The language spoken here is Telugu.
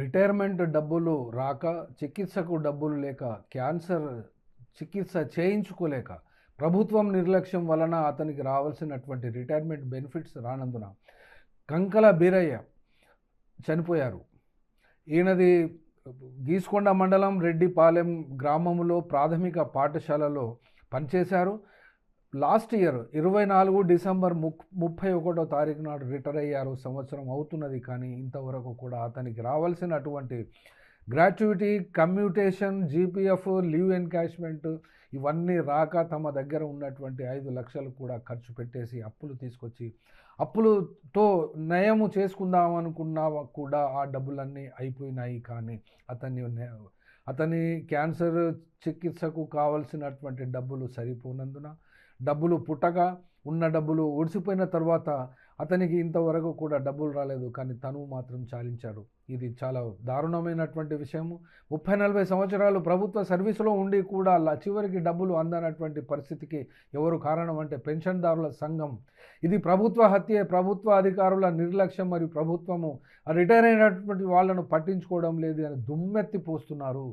రిటైర్మెంట్ డబ్బులు రాక చికిత్సకు డబ్బులు లేక క్యాన్సర్ చికిత్స చేయించుకోలేక ప్రభుత్వం నిర్లక్ష్యం వలన అతనికి రావాల్సినటువంటి రిటైర్మెంట్ బెనిఫిట్స్ రానందున కంకల బీరయ్య చనిపోయారు. ఈయనది గీసుకొండ మండలం రెడ్డిపాలెం గ్రామంలో ప్రాథమిక పాఠశాలలో పనిచేశారు. లాస్ట్ ఇయర్ ఇరవై నాలుగు డిసెంబర్ ముక్ ముప్పై ఒకటో తారీఖు నాడు రిటైర్ అయ్యారు. సంవత్సరం అవుతున్నది కానీ ఇంతవరకు కూడా అతనికి రావాల్సినటువంటి gratuity commutation GPF leave encashment ఇవన్నీ రాక తమ దగ్గర ఉన్నటువంటి ఐదు లక్షలు కూడా ఖర్చు పెట్టేసి అప్పులు తీసుకొచ్చి అప్పులతో నయము చేసుకుందాం అనుకున్నా కూడా ఆ డబ్బులన్నీ అయిపోయినాయి కానీ అతన్ని అతని క్యాన్సర్ చికిత్సకు కావలసినటువంటి డబ్బులు సరిపోనందున డబ్బులు పుట్టగా ఉన్న డబ్బులు ఒడిసిపోయిన తర్వాత అతనికి ఇంతవరకు కూడా డబ్బులు రాలేదు. కానీ తను మాత్రం చాలించాడు. ఇది చాలా దారుణమైనటువంటి విషయము ముప్పై నలభై సంవత్సరాలు ప్రభుత్వ సర్వీసులో ఉండి కూడా అలా చివరికి డబ్బులు అందనటువంటి పరిస్థితికి ఎవరు కారణం అంటే పెన్షన్దారుల సంఘం. ఇది ప్రభుత్వ హత్య ప్రభుత్వ అధికారుల నిర్లక్ష్యం మరియు ప్రభుత్వము రిటైర్ అయినటువంటి వాళ్ళను పట్టించుకోవడం లేదు అని దుమ్మెత్తి పోస్తున్నారు.